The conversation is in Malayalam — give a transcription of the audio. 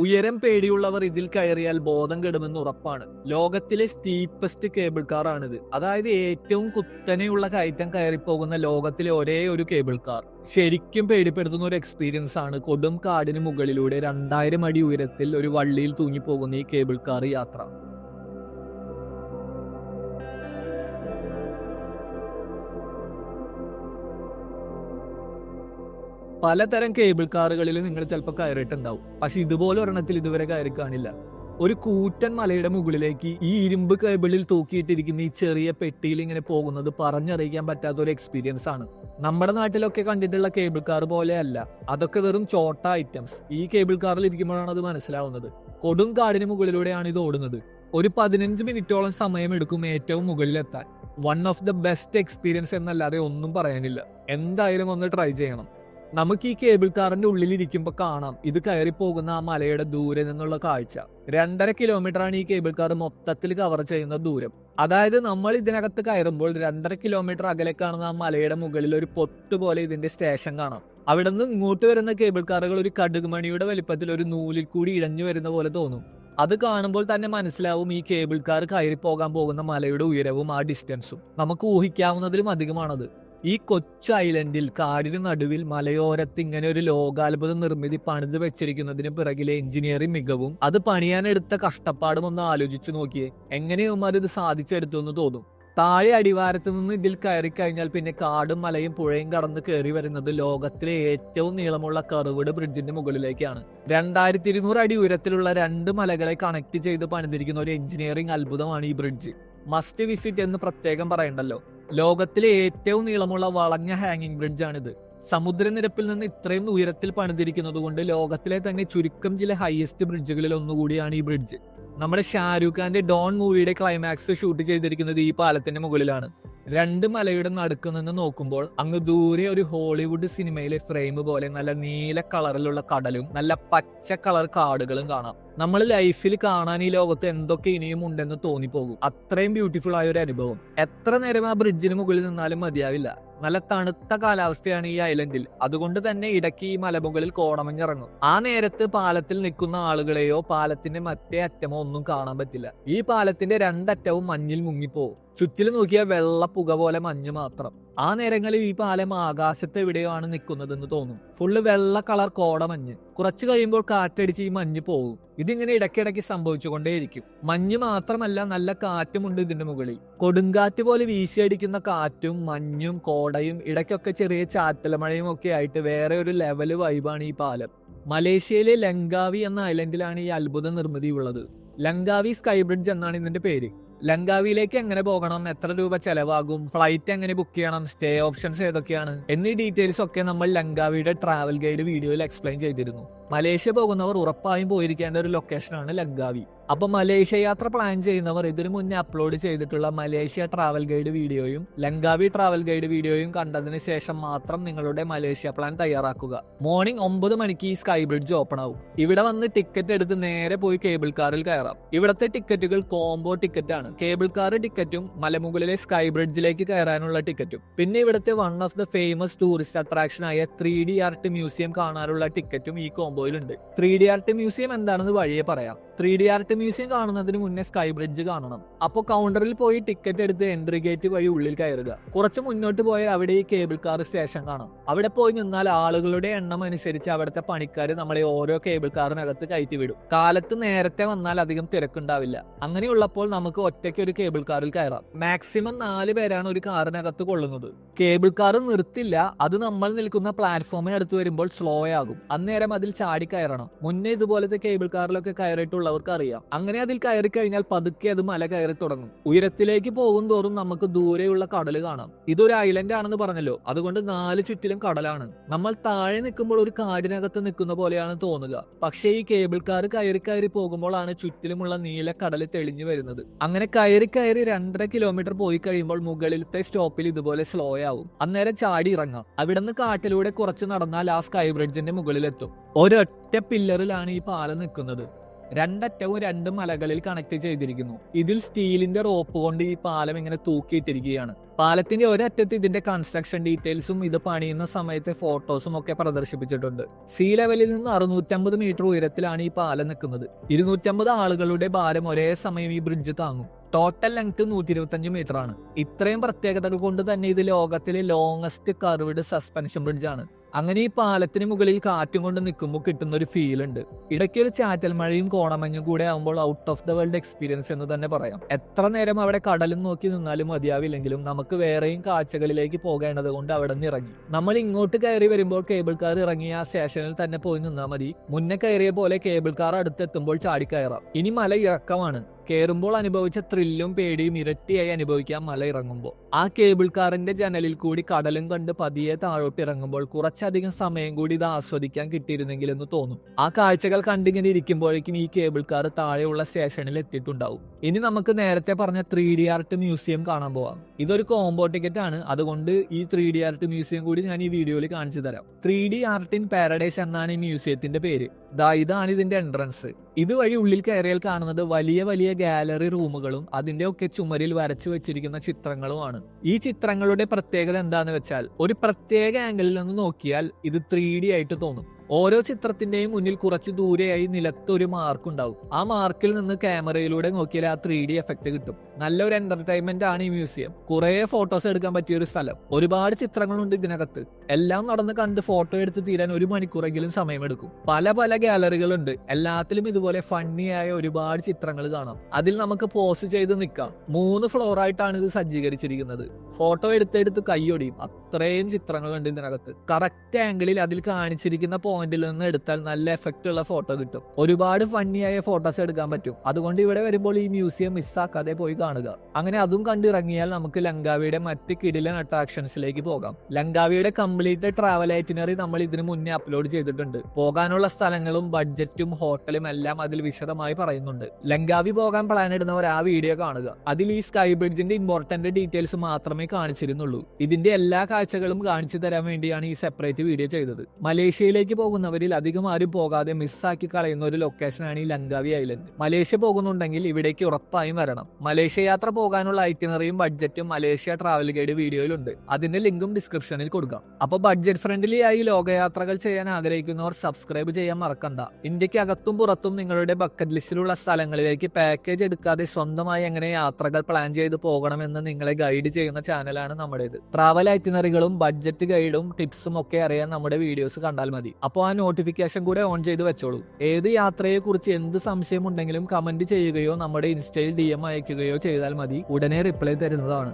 ഉയരം പേടിയുള്ളവർ ഇതിൽ കയറിയാൽ ബോധം കെടുമെന്ന് ഉറപ്പാണ്. ലോകത്തിലെ സ്റ്റീപ്പസ്റ്റ് കേബിൾ കാർ ആണിത്. അതായത് ഏറ്റവും കുത്തനെയുള്ള കയറ്റം കയറിപ്പോകുന്ന ലോകത്തിലെ ഒരേ ഒരു കേബിൾ കാർ ശരിക്കും പേടിപ്പെടുത്തുന്ന ഒരു എക്സ്പീരിയൻസ് ആണ് കൊടും കാടിന് മുകളിലൂടെ രണ്ടായിരം അടി ഉയരത്തിൽ ഒരു വള്ളിയിൽ തൂങ്ങിപ്പോകുന്ന ഈ കേബിൾ കാർ യാത്ര. പലതരം കേബിൾ കാറുകളിൽ നിങ്ങൾ ചിലപ്പോൾ കയറിയിട്ടുണ്ടാവും. പക്ഷെ ഇതുപോലെ ഒരെണ്ണത്തിൽ ഇതുവരെ കയറി കാണില്ല. ഒരു കൂറ്റൻ മലയുടെ മുകളിലേക്ക് ഈ ഇരുമ്പ് കേബിളിൽ തൂക്കിയിട്ടിരിക്കുന്ന ഈ ചെറിയ പെട്ടിയിൽ ഇങ്ങനെ പോകുന്നത് പറഞ്ഞറിയിക്കാൻ പറ്റാത്ത ഒരു എക്സ്പീരിയൻസ് ആണ്. നമ്മുടെ നാട്ടിലൊക്കെ കണ്ടിട്ടുള്ള കേബിൾ കാർ പോലെയല്ല. അതൊക്കെ വെറും ചോട്ട ഐറ്റംസ് ഈ കേബിൾ കാറിൽ ഇരിക്കുമ്പോഴാണ് അത് മനസ്സിലാവുന്നത്. കൊടും കാടിന് മുകളിലൂടെയാണ് ഇത് ഓടുന്നത്. ഒരു പതിനഞ്ച് മിനിറ്റോളം സമയമെടുക്കും ഏറ്റവും മുകളിലെത്താൻ. One of the best experience എന്നല്ലാതെ ഒന്നും പറയാനില്ല. എന്തായാലും ഒന്ന് ട്രൈ ചെയ്യണം. നമുക്ക് ഈ കേബിൾ കാറിന്റെ ഉള്ളിലിരിക്കുമ്പോൾ കാണാം. ഇത് കയറി പോകുന്ന ആ മലയുടെ ദൂരെ നിന്നുള്ള കാഴ്ച. രണ്ടര കിലോമീറ്റർ ആണ് ഈ കേബിൾ കാർ മൊത്തത്തിൽ കവർ ചെയ്യുന്ന ദൂരം. അതായത് നമ്മൾ ഇതിനകത്ത് കയറുമ്പോൾ രണ്ടര കിലോമീറ്റർ അകലെ കാണുന്ന ആ മലയുടെ മുകളിൽ ഒരു പൊട്ട് പോലെ ഇതിന്റെ സ്റ്റേഷൻ കാണാം. അവിടെ നിന്ന് ഇങ്ങോട്ട് വരുന്ന കേബിൾ കാറുകൾ ഒരു കടുകുമണിയുടെ വലിപ്പത്തിൽ ഒരു നൂലിൽ കൂടി ഇഴഞ്ഞു വരുന്ന പോലെ തോന്നും. അത് കാണുമ്പോൾ തന്നെ മനസ്സിലാവും ഈ കേബിൾ കാർ കയറി പോകാൻ പോകുന്ന മലയുടെ ഉയരവും ആ ഡിസ്റ്റൻസും നമുക്ക് ഊഹിക്കാവുന്നതിലും അധികമാണത്. ഈ കൊച്ചു ഐലൻഡിൽ കാടിന് നടുവിൽ മലയോരത്ത് ഇങ്ങനെ ഒരു ലോകാത്ഭുത നിർമ്മിതി പണിത് വെച്ചിരിക്കുന്നതിന് പിറകിലെ എഞ്ചിനീയറിംഗ് മികവും അത് പണിയാനെടുത്ത കഷ്ടപ്പാടും ഒന്ന് ആലോചിച്ചു നോക്കിയേ. എങ്ങനെയുമാർ ഇത് സാധിച്ചെടുത്തു എന്ന് തോന്നും. താഴെ അടിവാരത്ത് നിന്ന് ഇതിൽ കയറി കഴിഞ്ഞാൽ പിന്നെ കാടും മലയും പുഴയും കടന്ന് കയറി വരുന്നത് ലോകത്തിലെ ഏറ്റവും നീളമുള്ള കറുവിട് ബ്രിഡ്ജിന്റെ മുകളിലേക്കാണ്. രണ്ടായിരത്തി ഇരുന്നൂറ് അടി ഉയരത്തിലുള്ള രണ്ട് മലകളെ കണക്ട് ചെയ്ത് പണിതിരിക്കുന്ന ഒരു എഞ്ചിനീയറിംഗ് അത്ഭുതമാണ് ഈ ബ്രിഡ്ജ്. മസ്റ്റ് വിസിറ്റ് എന്ന് പ്രത്യേകം പറയണ്ടല്ലോ. ലോകത്തിലെ ഏറ്റവും നീളമുള്ള വളഞ്ഞ ഹാങ്ങിങ് ബ്രിഡ്ജാണിത് സമുദ്രനിരപ്പിൽ നിന്ന് ഇത്രയും ഉയരത്തിൽ പണിതിരിക്കുന്നത് കൊണ്ട് ലോകത്തിലെ തന്നെ ചുരുക്കം ചില ഹയസ്റ്റ് ബ്രിഡ്ജുകളിൽ ഒന്നുകൂടിയാണ് ഈ ബ്രിഡ്ജ് നമ്മുടെ ഷാരൂഖ് ഖാന്റെ ഡോൺ മൂവിയുടെ ക്ലൈമാക്സ് ഷൂട്ട് ചെയ്തിരിക്കുന്നത് ഈ പാലത്തിന്റെ മുകളിലാണ്. രണ്ട് മലയുടെ നടുക്ക് നിന്ന് നോക്കുമ്പോൾ അങ്ങ് ദൂരെ ഒരു ഹോളിവുഡ് സിനിമയിലെ ഫ്രെയിം പോലെ നല്ല നീല കളറിലുള്ള കടലും നല്ല പച്ച കളർ കാടുകളും കാണാം. നമ്മൾ ലൈഫിൽ കാണാൻ ഈ ലോകത്ത് എന്തൊക്കെ ഇനിയും ഉണ്ടെന്ന് തോന്നിപ്പോകും. അത്രയും ബ്യൂട്ടിഫുൾ ആയ ഒരു അനുഭവം. എത്ര നേരം ആ ബ്രിഡ്ജിന് മുകളിൽ നിന്നാലും മതിയാവില്ല. നല്ല തണുത്ത കാലാവസ്ഥയാണ് ഈ ഐലൻഡിൽ. അതുകൊണ്ട് തന്നെ ഇടയ്ക്ക് ഈ മലമുകളിൽ കോടമഞ്ഞിറങ്ങും ആ നേരത്ത് പാലത്തിൽ നിൽക്കുന്ന ആളുകളെയോ പാലത്തിന്റെ മറ്റേ അറ്റമോ ഒന്നും കാണാൻ പറ്റില്ല. ഈ പാലത്തിന്റെ രണ്ടറ്റവും മഞ്ഞിൽ മുങ്ങിപ്പോവും. ചുറ്റിലും നോക്കിയ വെള്ള പുക പോലെ മഞ്ഞ് മാത്രം. ആ നേരങ്ങളിൽ ഈ പാലം ആകാശത്ത് എവിടെയോ ആണ് നിൽക്കുന്നതെന്ന് തോന്നും. ഫുള്ള് വെള്ള കളർ കോടമഞ്ഞ്. കുറച്ച് കഴിയുമ്പോൾ കാറ്റടിച്ച് ഈ മഞ്ഞ് പോകും ഇതിങ്ങനെ ഇടയ്ക്കിടയ്ക്ക് സംഭവിച്ചുകൊണ്ടേയിരിക്കും. മഞ്ഞ് മാത്രമല്ല നല്ല കാറ്റുമുണ്ട് ഇതിന്റെ മുകളിൽ. കൊടുങ്കാറ്റ് പോലെ വീശിയടിക്കുന്ന കാറ്റും മഞ്ഞും കോടയും ഇടയ്ക്കൊക്കെ ചെറിയ ചാറ്റലമഴയും ഒക്കെ ആയിട്ട് വേറെ ഒരു ലെവൽ വൈബാണ് ഈ പാലം. മലേഷ്യയിലെ ലങ്കാവി എന്ന ഐലൻഡിലാണ് ഈ അത്ഭുത നിർമ്മിതി ഉള്ളത്. ലങ്കാവി സ്കൈ ബ്രിഡ്ജ് എന്നാണ് ഇതിന്റെ പേര്. ലങ്കാവിയിലേക്ക് എങ്ങനെ പോകണം എത്ര രൂപ ചെലവാകും ഫ്ലൈറ്റ് എങ്ങനെ ബുക്ക് ചെയ്യണം സ്റ്റേ ഓപ്ഷൻസ് ഏതൊക്കെയാണ് എന്നീ ഡീറ്റെയിൽസ് ഒക്കെ നമ്മൾ ലങ്കാവിയുടെ ട്രാവൽ ഗൈഡ് വീഡിയോയിൽ എക്സ്പ്ലെയിൻ ചെയ്തിരുന്നു. മലേഷ്യ പോകുന്നവർ ഉറപ്പായും പോയിരിക്കേണ്ട ഒരു ലൊക്കേഷനാണ് ലങ്കാവി. അപ്പൊ മലേഷ്യ യാത്ര പ്ലാൻ ചെയ്യുന്നവർ ഇതിനു മുന്നേ അപ്ലോഡ് ചെയ്തിട്ടുള്ള മലേഷ്യ ട്രാവൽ ഗൈഡ് വീഡിയോയും ലങ്കാവി ട്രാവൽ ഗൈഡ് വീഡിയോയും കണ്ടതിന് ശേഷം മാത്രം നിങ്ങളുടെ മലേഷ്യ പ്ലാൻ തയ്യാറാക്കുക. മോർണിംഗ് ഒമ്പത് മണിക്ക് ഈ സ്കൈ ബ്രിഡ്ജ് ഓപ്പൺ ആവും. ഇവിടെ വന്ന് ടിക്കറ്റ് എടുത്ത് നേരെ പോയി കേബിൾ കാറിൽ കയറാം. ഇവിടത്തെ ടിക്കറ്റുകൾ കോംബോ ടിക്കറ്റ് ആണ്. കേബിൾ കാർ ടിക്കറ്റും മലമുകളിലെ സ്കൈ ബ്രിഡ്ജിലേക്ക് കയറാനുള്ള ടിക്കറ്റും പിന്നെ ഇവിടുത്തെ one of the famous tourist attraction ആയ ത്രീ ഡി ആർട്ട് മ്യൂസിയം കാണാനുള്ള ടിക്കറ്റും ഈ കോംബോയിലുണ്ട് ത്രീ ഡി ആർട്ട് മ്യൂസിയം എന്താണെന്ന് വഴിയെ പറയാം. ത്രീ ഡി ആർട്ട് മ്യൂസിയം കാണുന്നതിന് മുന്നേ സ്കൈ ബ്രിഡ്ജ് കാണണം. അപ്പോൾ കൗണ്ടറിൽ പോയി ടിക്കറ്റ് എടുത്ത് എൻട്രി ഗേറ്റ് വഴി ഉള്ളിൽ കയറുക. കുറച്ച് മുന്നോട്ട് പോയാൽ അവിടെ ഈ കേബിൾ കാർ സ്റ്റേഷൻ കാണാം. അവിടെ പോയി നിന്നാൽ ആളുകളുടെ എണ്ണം അനുസരിച്ച് അവിടുത്തെ പണിക്കാർ നമ്മളെ ഓരോ കേബിൾ കാറിനകത്ത് കയറ്റി വിടും കാലത്ത് നേരത്തെ വന്നാൽ അധികം തിരക്കുണ്ടാവില്ല. അങ്ങനെയുള്ളപ്പോൾ നമുക്ക് ഒറ്റയ്ക്ക് ഒരു കേബിൾ കാറിൽ കയറാം. മാക്സിമം നാല് പേരാണ് ഒരു കാറിനകത്ത് കൊള്ളുന്നത്. കേബിൾ കാർ നിർത്തില്ല. അത് നമ്മൾ നിൽക്കുന്ന പ്ലാറ്റ്ഫോമിന് അടുത്ത് വരുമ്പോൾ സ്ലോ ആകും. അന്നേരം അതിൽ ചാടി കയറണം. മുന്നേ ഇതുപോലത്തെ കേബിൾ കാറിലൊക്കെ കയറിയിട്ടുള്ളവർക്ക് അറിയാം അങ്ങനെ അതിൽ കയറി കഴിഞ്ഞാൽ പതുക്കെ അത് മല കയറി തുടങ്ങും. ഉയരത്തിലേക്ക് പോകും തോറും നമുക്ക് ദൂരെയുള്ള കടൽ കാണാം. ഇതൊരു ഐലൻഡ് ആണെന്ന് പറഞ്ഞല്ലോ. അതുകൊണ്ട് നാല് ചുറ്റിലും കടലാണ്. നമ്മൾ താഴെ നിൽക്കുമ്പോൾ ഒരു കാടിനകത്ത് നിൽക്കുന്ന പോലെയാണ് തോന്നുക. പക്ഷേ ഈ കേബിൾ കാർ കയറി കയറി പോകുമ്പോഴാണ് ചുറ്റിലുമുള്ള നീല കടൽ തെളിഞ്ഞു വരുന്നത്. അങ്ങനെ കയറി കയറി രണ്ടര കിലോമീറ്റർ പോയി കഴിയുമ്പോൾ മുകളിലത്തെ സ്റ്റോപ്പിൽ ഇതുപോലെ സ്ലോ ആവും. അന്നേരം ചാടി ഇറങ്ങാം. അവിടുന്ന് കാട്ടിലൂടെ കുറച്ച് നടന്നാൽ ആ സ്കൈ ബ്രിഡ്ജിന്റെ മുകളിലെത്തും. ഒരൊറ്റ പില്ലറിലാണ് ഈ പാലം നിൽക്കുന്നത്. രണ്ടറ്റവും രണ്ട് മലകളിൽ കണക്ട് ചെയ്തിരിക്കുന്നു. ഇതിൽ സ്റ്റീലിന്റെ റോപ്പ് കൊണ്ട് ഈ പാലം ഇങ്ങനെ തൂക്കിയിട്ടിരിക്കുകയാണ്. പാലത്തിന്റെ ഒരറ്റത്ത് ഇതിന്റെ കൺസ്ട്രക്ഷൻ ഡീറ്റെയിൽസും ഇത് പണിയുന്ന സമയത്തെ ഫോട്ടോസും ഒക്കെ പ്രദർശിപ്പിച്ചിട്ടുണ്ട്. സീ ലെവലിൽ നിന്ന് അറുന്നൂറ്റമ്പത് മീറ്റർ ഉയരത്തിലാണ് ഈ പാലം നിൽക്കുന്നത്. ഇരുന്നൂറ്റമ്പത് ആളുകളുടെ ഭാരം ഒരേ സമയം ഈ ബ്രിഡ്ജ് താങ്ങും. ടോട്ടൽ ലെങ്ത് നൂറ്റി ഇരുപത്തഞ്ച് മീറ്റർ ആണ്. ഇത്രയും പ്രത്യേകതകൾ കൊണ്ട് തന്നെ ഇത് ലോകത്തിലെ ലോങ്ങസ്റ്റ് കർവ്ഡ് സസ്പെൻഷൻ ബ്രിഡ്ജ് ആണ്. അങ്ങനെ ഈ പാലത്തിന് മുകളിൽ കാറ്റും കൊണ്ട് നിൽക്കുമ്പോൾ കിട്ടുന്ന ഒരു ഫീൽ ഉണ്ട്. ഇടയ്ക്ക് ഒരു ചാറ്റൽ മഴയും കോണമഞ്ഞും കൂടെ ആകുമ്പോൾ out of the world experience എന്ന് തന്നെ പറയാം. എത്ര നേരം അവിടെ കടലും നോക്കി നിന്നാലും മതിയാവില്ലെങ്കിലും നമുക്ക് വേറെയും കാഴ്ചകളിലേക്ക് പോകേണ്ടത് കൊണ്ട് അവിടെ നിന്ന് ഇറങ്ങി. നമ്മൾ ഇങ്ങോട്ട് കയറി വരുമ്പോൾ കേബിൾ കാർ ഇറങ്ങി ആ സ്റ്റേഷനിൽ തന്നെ പോയി നിന്നാൽ മതി. മുന്നേ കയറിയ പോലെ കേബിൾ കാർ അടുത്തെത്തുമ്പോൾ ചാടിക്കയറാം. ഇനി മല ഇറക്കമാണ്. കയറുമ്പോൾ അനുഭവിച്ച ത്രില്ലും പേടിയും ഇരട്ടിയായി അനുഭവിക്കാം മല ഇറങ്ങുമ്പോൾ. ആ കേബിൾ കാറിന്റെ ജനലിൽ കൂടി കടലും കണ്ട് പതിയെ താഴോട്ട് ഇറങ്ങുമ്പോൾ കുറച്ചധികം സമയം കൂടി ഇത് ആസ്വദിക്കാൻ കിട്ടിയിരുന്നെങ്കിൽ എന്ന് തോന്നും. ആ കാഴ്ചകൾ കണ്ടിങ്ങനെ ഇരിക്കുമ്പോഴേക്കും ഈ കേബിൾ കാർ താഴെയുള്ള സ്റ്റേഷനിൽ എത്തിയിട്ടുണ്ടാവും. ഇനി നമുക്ക് നേരത്തെ പറഞ്ഞ ത്രീ ഡി ആർട്ട് മ്യൂസിയം കാണാൻ പോവാം. ഇതൊരു കോംബോ ടിക്കറ്റ് ആണ്. അതുകൊണ്ട് ഈ ത്രീ ഡി ആർട്ട് മ്യൂസിയം കൂടി ഞാൻ ഈ വീഡിയോയിൽ കാണിച്ചു തരാം. Three D art in paradise എന്നാണ് ഈ മ്യൂസിയത്തിന്റെ പേര്. ദാ ഇതാണ് ഇതിന്റെ എൻട്രൻസ് ഇതുവഴി ഉള്ളിൽ കയറിയാൽ കാണുന്നത് വലിയ വലിയ ഗാലറി റൂമുകളും അതിന്റെ ഒക്കെ ചുമരിൽ വരച്ചു വെച്ചിരിക്കുന്ന ചിത്രങ്ങളുമാണ്. ഈ ചിത്രങ്ങളുടെ പ്രത്യേകത എന്താന്ന് വെച്ചാൽ ഒരു പ്രത്യേക ആംഗിളിൽ നിന്ന് നോക്കിയാൽ ഇത് ത്രീ ആയിട്ട് തോന്നും. ഓരോ ചിത്രത്തിന്റെയും മുന്നിൽ കുറച്ച് ദൂരെയായി നിലത്ത് ഒരു മാർക്ക് ഉണ്ടാവും. ആ മാർക്കിൽ നിന്ന് ക്യാമറയിലൂടെ നോക്കിയാൽ ആ ത്രീ ഡി എഫക്ട് കിട്ടും. നല്ലൊരു എന്റർടൈൻമെന്റ് ആണ് ഈ മ്യൂസിയം കുറെ ഫോട്ടോസ് എടുക്കാൻ പറ്റിയ ഒരു സ്ഥലം. ഒരുപാട് ചിത്രങ്ങളുണ്ട് ഇതിനകത്ത്. എല്ലാം നടന്ന് കണ്ട് ഫോട്ടോ എടുത്ത് തീരാൻ ഒരു മണിക്കൂറെങ്കിലും സമയമെടുക്കും. പല പല ഗാലറികളുണ്ട് എല്ലാത്തിലും ഇതുപോലെ ഫണ്ണിയായ ഒരുപാട് ചിത്രങ്ങൾ കാണാം. അതിൽ നമുക്ക് പോസ് ചെയ്ത് നിൽക്കാം. മൂന്ന് ഫ്ലോർ ആയിട്ടാണ് ഇത് സജ്ജീകരിച്ചിരിക്കുന്നത്. ഫോട്ടോ എടുത്തെടുത്ത് കൈയൊടിയും. അത്രയും ചിത്രങ്ങളുണ്ട് ഇതിനകത്ത്. കറക്റ്റ് ആംഗിളിൽ അതിൽ കാണിച്ചിരിക്കുന്ന പോയിന്റിൽ നിന്ന് എടുത്താൽ നല്ല എഫക്റ്റ് ഉള്ള ഫോട്ടോ കിട്ടും. ഒരുപാട് ഫണ്ണിയായ ഫോട്ടോസ് എടുക്കാൻ പറ്റും. അതുകൊണ്ട് ഇവിടെ വരുമ്പോൾ ഈ മ്യൂസിയം മിസ്സാക്കാതെ പോയി കാണുക. അങ്ങനെ അതും കണ്ടിറങ്ങിയാൽ നമുക്ക് ലങ്കാവിയുടെ മറ്റ് കിടിലൻ അട്രാക്ഷൻസിലേക്ക് പോകാം. ലങ്കാവിയുടെ കംപ്ലീറ്റ് ട്രാവൽ ഐറ്റിനറി നമ്മൾ ഇതിനു മുന്നേ അപ്ലോഡ് ചെയ്തിട്ടുണ്ട്. പോകാനുള്ള സ്ഥലങ്ങളും ബഡ്ജറ്റും ഹോട്ടലും എല്ലാം അതിൽ വിശദമായി പറയുന്നുണ്ട്. ലങ്കാവി പോകാൻ പ്ലാൻ ഇടുന്നവർ ആ വീഡിയോ കാണുക. അതിൽ ഈ സ്കൈ ബ്രിഡ്ജിന്റെ ഇമ്പോർട്ടന്റ് ഡീറ്റെയിൽസ് മാത്രമേ കാണിച്ചിരുന്നുള്ളൂ. ഇതിന്റെ എല്ലാ കാഴ്ചകളും കാണിച്ചു തരാൻ വേണ്ടിയാണ് ഈ സെപ്പറേറ്റ് വീഡിയോ ചെയ്തത്. മലേഷ്യയിലേക്ക് പോകുന്നവരിൽ അധികം ആരും പോകാതെ മിസ്സാക്കി കളയുന്ന ഒരു ലൊക്കേഷനാണ് ഈ ലങ്കാവി ഐലൻഡ് മലേഷ്യ പോകുന്നുണ്ടെങ്കിൽ ഇവിടേക്ക് ഉറപ്പായും വരണം. മലേഷ്യ യാത്ര പോകാനുള്ള ഐറ്റിനറിയും ബഡ്ജറ്റും മലേഷ്യ ട്രാവൽ ഗൈഡ് വീഡിയോയിലുണ്ട്. അതിന്റെ ലിങ്കും ഡിസ്ക്രിപ്ഷനിൽ കൊടുക്കാം. അപ്പൊ ബഡ്ജറ്റ് ഫ്രണ്ട്ലി ആയി ലോകയാത്രകൾ ചെയ്യാൻ ആഗ്രഹിക്കുന്നവർ സബ്സ്ക്രൈബ് ചെയ്യാൻ മറക്കണ്ട. ഇന്ത്യയ്ക്ക് അകത്തും പുറത്തും നിങ്ങളുടെ ബക്കറ്റ് ലിസ്റ്റിലുള്ള സ്ഥലങ്ങളിലേക്ക് പാക്കേജ് എടുക്കാതെ സ്വന്തമായി എങ്ങനെ യാത്രകൾ പ്ലാൻ ചെയ്ത് പോകണമെന്ന് നിങ്ങളെ ഗൈഡ് ചെയ്യുന്ന ചാനലാണ് നമ്മുടേത്. ട്രാവൽ ഐറ്റിനറികളും ബഡ്ജറ്റ് ഗൈഡും ടിപ്സും ഒക്കെ അറിയാൻ നമ്മുടെ വീഡിയോസ് കണ്ടാൽ മതി. അപ്പോൾ ആ നോട്ടിഫിക്കേഷൻ കൂടെ ഓൺ ചെയ്ത് വെച്ചോളൂ. ഏത് യാത്രയെ കുറിച്ച് എന്ത് സംശയം ഉണ്ടെങ്കിലും കമന്റ് ചെയ്യുകയോ നമ്മുടെ ഇൻസ്റ്റയിൽ ഡി എം അയക്കുകയോ ചെയ്താൽ മതി. ഉടനെ റിപ്ലൈ തരുന്നതാണ്.